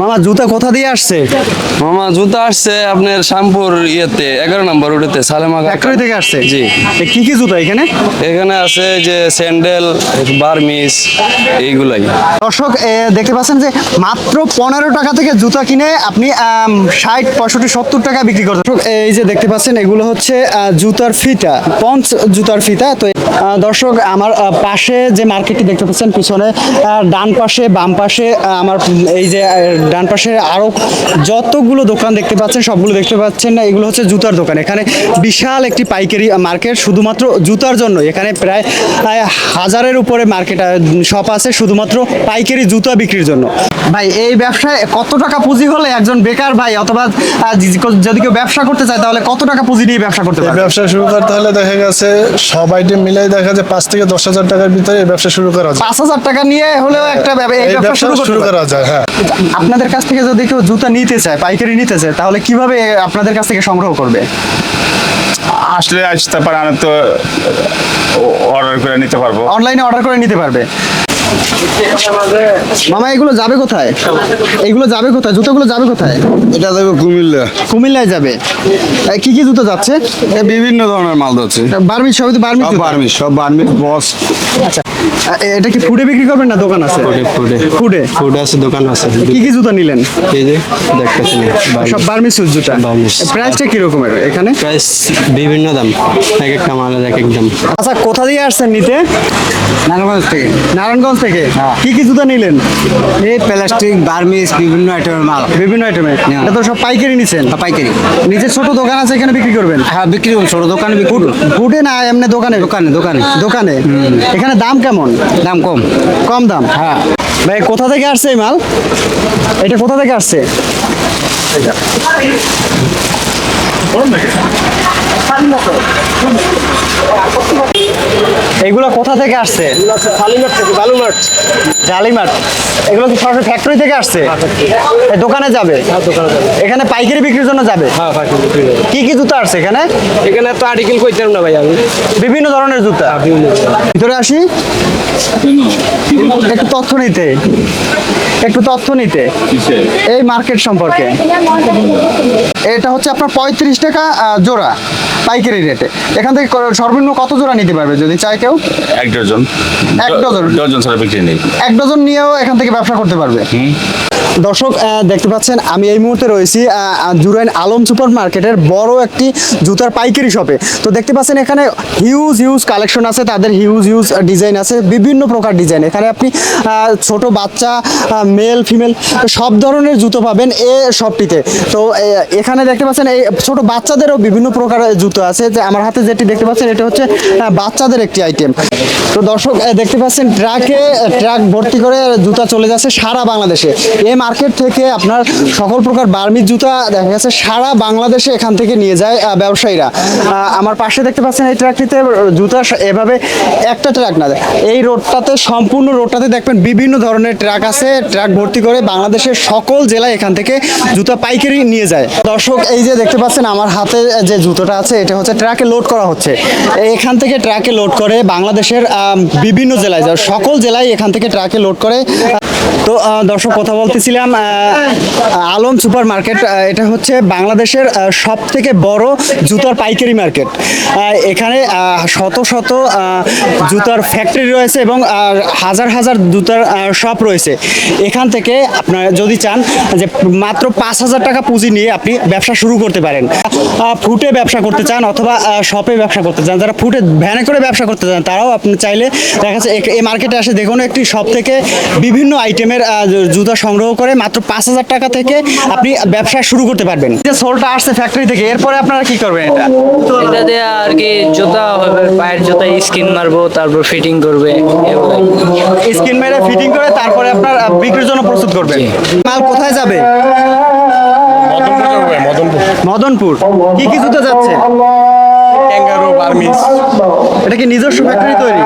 মামা জুতা কোথা দিয়ে আসছে? মামা জুতা আসছে আপনার শ্যামপুর ইয়েতে এগারো নম্বর উঠেতে সালেমা ফ্যাক্টরি থেকে আসছে? জি। কি কি জুতা এখানে? এখানে আছে যে স্যান্ডেল বার্মিস এইগুলাই। দর্শক দেখতে পাচ্ছেন যে মাত্র পনেরো টাকা থেকে জুতা কিনে আপনি ষাট পঁয়ষট্টি সত্তর টাকা বিক্রি দর্শক, এই যে দেখতে পাচ্ছেন এগুলো হচ্ছে জুতার ফিতা পঞ্চ জুতার ফিতা। তো দর্শক আমার পাশে যে মার্কেটটি দেখতে পাচ্ছেন পিছনে ডান পাশে বাম পাশে আমার এই যে ডান পাশে আরও যতগুলো দোকান দেখতে পাচ্ছেন, সবগুলো দেখতে পাচ্ছেন না, এগুলো হচ্ছে জুতার দোকান। এখানে বিশাল একটি পাইকারি মার্কেট, শুধুমাত্র জুতার জন্য। এখানে প্রায় হাজারের উপরে মার্কেট শপ আছে, শুধুমাত্র পাইকারি জুতা বিক্রির জন্য। ভাই এই ব্যবসায় কত টাকা পুঁজি হলে একজন বেকার ভাই অথবা যদি কেউ ব্যবসা করতে চায় তাহলে কত টাকা পুঁজি নিয়ে ব্যবসা করতে পারবে? ব্যবসা শুরু করতে হলে দেখা গেছে সব আইটেম মিলাই দেখা যায় পাঁচ থেকে দশ হাজার টাকার ভিতরে এই ব্যবসা শুরু করা যায়। পাঁচ হাজার টাকা নিয়ে হলেও একটা এই এই ব্যবসা শুরু। করা যায় হ্যাঁ। আপনাদের কাছ থেকে যদি কেউ জুতা নিতে চায় পাইকারি নিতে চায় তাহলে কীভাবে আপনাদের কাছ থেকে সংগ্রহ করবে? আসলে আসতে পারে আমি তো অর্ডার করে নিতে পারব। অনলাইনে অর্ডার করে নিতে পারবে। মামা এগুলো যাবে কোথায়? এগুলো যাবে কোথায়? জুতোগুলো যাবে কোথায়? এটা দেবে কুমিল্লা। কুমিল্লায় যাবে। কি কি জুতো যাচ্ছে? বিভিন্ন ধরনের মাল যাচ্ছে। বার্মি সবই তো বার্মি সব সব বার্মিস বস। আচ্ছা এটা কি ফুডে বিক্রি করবেন না দোকান আছে? ফুডে ফুডে। ফুড? আছে দোকান আছে। কি কি জুতো নিলেন? এই যে দেখতেছি। সব বার্মি সুজ জুতা। বার্মিস। প্রাইসটা কি রকমের এখানে? প্রাইস বিভিন্ন দাম। এক একটা মালের এক এক দাম। আচ্ছা কোথা দিয়ে আসছেন নিতে? নারায়ণগঞ্জ থেকে। নারায়ণগঞ্জ থেকে? কি কি জুতা নিলেন? এই প্লাস্টিক বার্মিস বিভিন্ন আইটেমের মাল। বিভিন্ন আইটেমের এটা তো সব পাইকারি নিছেন? পাইকারি। নিজের ছোট দোকান আছে এখানে বিক্রি করবেন? হ্যাঁ বিক্রি করুন ছোট দোকানে বিক্রি ফুডে না এমনি দোকানে? দোকানে দোকানে। দোকানে? এখানে দাম কেমন? দাম কম। কম দাম? হ্যাঁ। ভাই কোথা থেকে আসছে এই মাল? এটা কোথা থেকে আসছে? এগুলো কোথা থেকে আসছে? জালিমাট এগুলো কি সরাসরি ফ্যাক্টরি থেকে আসছে? দোকানে যাবে? এখানে পাইকারি বিক্রির জন্য যাবে? কি কি জুতা আসছে এখানে? এখানে তো আর্টিকেল কইতাম না ভাই আমি। বিভিন্ন ধরনের জুতা। ভিতরে আসি। একটু তথ্য নিতে। একটু তথ্য নিতে। এই মার্কেট সম্পর্কে। এটা হচ্ছে আপনার পঁয়ত্রিশ টাকা জোড়া। পাইকারি রেটে। এখান থেকে সর্বনিম্ন কত জোড়া নিতে পারবে যদি চাই কেউ? এক ডজন। এক ডজন? ডজন ছাড়া বিক্রি নেই। এক ডজন নিয়েও এখান থেকে ব্যবসা করতে পারবে? দর্শক দেখতে পাচ্ছেন আমি এই মুহূর্তে রয়েছি জুরাইন আলম সুপার মার্কেটের বড় একটি জুতার পাইকারি শপে। তো দেখতে পাচ্ছেন এখানে হিউজ হিউজ কালেকশন আছে তাদের হিউজ হিউজ ডিজাইন আছে বিভিন্ন প্রকার ডিজাইন এখানে আপনি ছোট বাচ্চা মেল ফিমেল সব ধরনের জুতো পাবেন এ শপটিতে। তো এখানে দেখতে পাচ্ছেন এই ছোট বাচ্চাদেরও বিভিন্ন প্রকারের জুতো আছে। যে আমার হাতে যেটি দেখতে পাচ্ছেন, এটা হচ্ছে বাচ্চাদের একটি আইটেম তো দর্শক দেখতে পাচ্ছেন, ট্রাকে, ট্রাক ভর্তি করে জুতা চলে যাচ্ছে সারা বাংলাদেশে। এই মার্কেট থেকে আপনার সকল প্রকার বার্মির জুতা দেখা গেছে, সারা বাংলাদেশে এখান থেকে নিয়ে যায় ব্যবসায়ীরা। আমার পাশে দেখতে পাচ্ছেন এই ট্রাকটিতে জুতা এভাবে একটা ট্রাক না, এই রোডটাতে সম্পূর্ণ রোডটাতে দেখবেন বিভিন্ন ধরনের ট্রাক আছে। ট্রাক ভর্তি করে বাংলাদেশের সকল জেলায় এখান থেকে জুতা পাইকারি নিয়ে যায়। দর্শক, এই যে দেখতে পাচ্ছেন, আমার হাতে যে জুতোটা আছে এটা হচ্ছে ট্রাকে লোড করা হচ্ছে। এখান থেকে ট্রাকে লোড করে বাংলাদেশের বিভিন্ন জেলায় সকল জেলায় এখান থেকে ট্রাকে লোড করে। তো দর্শক, কথা বলতেছিলাম আলম সুপার মার্কেট এটা হচ্ছে বাংলাদেশের সব থেকে বড় জুতার পাইকারি মার্কেট। এখানে শত শত জুতার ফ্যাক্টরি রয়েছে এবং হাজার হাজার জুতার শপ রয়েছে। এখান থেকে আপনার যদি চান যে মাত্র পাঁচ হাজার টাকা পুঁজি নিয়ে আপনি ব্যবসা শুরু করতে পারেন। ফুটে ব্যবসা করতে চান অথবা শপে ব্যবসা করতে চান, যারা ফুটে ভ্যানে করে ব্যবসা করতে চান, তারাও আপনি চাইলে, দেখা যাচ্ছে এই মার্কেটে আসে দেখুন একটি শপ থেকে বিভিন্ন আইটেমের জুতা সংগ্রহ করে মাত্র পাঁচ হাজার টাকা থেকে আপনি ব্যবসা শুরু করতে পারবেন। যে সোলটা আসছে ফ্যাক্টরি থেকে এরপরে আপনারা কি করবেন এটা? এটা দিয়ে আর কি জুতা হবে পায়ের জুতা স্কিন মারবো তারপর ফিটিং করবে স্কিন মেরে ফিটিং করে তারপরে আপনার বিক্রির জন্য প্রস্তুত করবেন। মাল কোথায় যাবে? মদনপুর কি কি জুতা যাচ্ছে? এটা কি নিজস্ব ফ্যাক্টরি তৈরি?